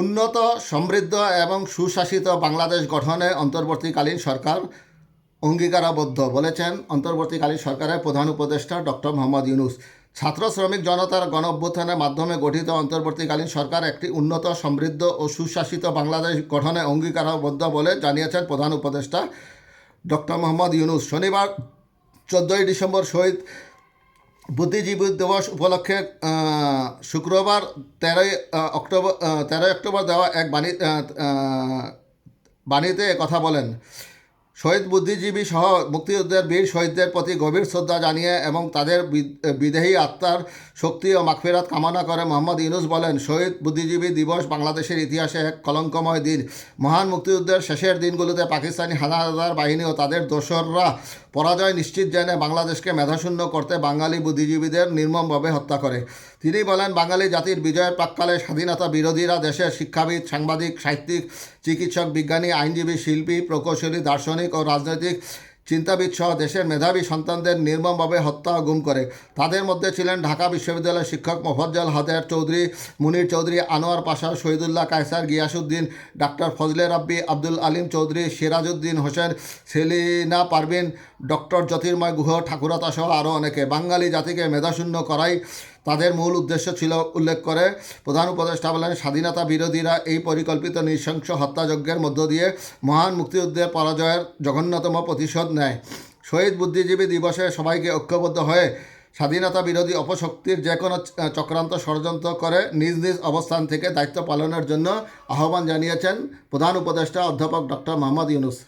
উন্নত, সমৃদ্ধ এবং সুশাসিত বাংলাদেশ গঠনে অন্তর্বর্তীকালীন সরকার অঙ্গীকারাবদ্ধ বলেছেন অন্তর্বর্তীকালীন সরকারের প্রধান উপদেষ্টা ডক্টর মোহাম্মদ ইউনুস। ছাত্র শ্রমিক জনতার গণ অভ্যুত্থানের মাধ্যমে গঠিত অন্তর্বর্তীকালীন সরকার একটি উন্নত, সমৃদ্ধ ও সুশাসিত বাংলাদেশ গঠনে অঙ্গীকারাবদ্ধ বলে জানিয়েছেন প্রধান উপদেষ্টা ডক্টর মোহাম্মদ ইউনুস। শনিবার, চোদ্দোই ডিসেম্বর শহীদ বুদ্ধিজীবী দিবস উপলক্ষে শুক্রবার তেরোই অক্টোবর তেরোই অক্টোবর দেওয়া এক বাণী বাণীতে কথা বলেন। শহীদ বুদ্ধিজীবী সহ মুক্তিযুদ্ধের বীর শহীদদের প্রতি গভীর শ্রদ্ধা জানিয়ে এবং তাদের বিদেহী আত্মার শক্তি ও মাগফিরাত কামনা করে মোহাম্মদ ইউনুস বলেন, শহীদ বুদ্ধিজীবী দিবস বাংলাদেশের ইতিহাসে এক কলঙ্কময় দিন। মহান মুক্তিযুদ্ধের শেষের দিনগুলোতে পাকিস্তানি হানাদার বাহিনী ও তাদের দোসররা পরাজয় নিশ্চিত জেনে বাংলাদেশকে মেধাশূন্য করতে বাঙালি বুদ্ধিজীবীদের নির্মমভাবে হত্যা করে। তিনি বলেন, বাঙালি জাতির বিজয়ের প্রাককালে স্বাধীনতা বিরোধীরা দেশের শিক্ষাবিদ, সাংবাদিক, সাহিত্যিক, চিকিৎসক, বিজ্ঞানী, আইনজীবী, শিল্পী, প্রকৌশলী, দার্শনিক ও রাজনৈতিক চিন্তাবিদ সহ দেশের মেধাবী সন্তানদের নির্মমভাবে হত্যা ও গুম করে। তাদের মধ্যে ছিলেন ঢাকা বিশ্ববিদ্যালয়ের শিক্ষক মোফজ্জল হাদের চৌধুরী, মুনির চৌধুরী, আনোয়ার পাশা, শহীদুল্লাহ, কায়সার গিয়াসুদ্দিন ডাক্তার ফজলে রাব্বি, আব্দুল আলিম চৌধুরী, সিরাজউদ্দিন হোসেন, সেলিনা পারভিন, ডক্টর জ্যোতির্ময় গুহ, ঠাকুরতা সহ আরও অনেকে। বাঙালি জাতিকে মেধাশূন্য করাই তাদের মূল উদ্দেশ্য ছিল উল্লেখ করে প্রধান উপদেষ্টা বলেন, স্বাধীনতা বিরোধীরা এই পরিকল্পিত নৃশংস হত্যাযজ্ঞের মধ্য দিয়ে মহান মুক্তিযুদ্ধের পরাজয়ের জঘন্যতম প্রতিশোধ নেয়। শহীদ বুদ্ধিজীবী দিবসে সবাইকে ঐক্যবদ্ধ হয়ে স্বাধীনতা বিরোধী অপশক্তির যে কোনো চক্রান্ত ষড়যন্ত্র করে নিজ নিজ অবস্থান থেকে দায়িত্ব পালনের জন্য আহ্বান জানিয়েছেন প্রধান উপদেষ্টা অধ্যাপক ডক্টর মোহাম্মদ ইউনুস।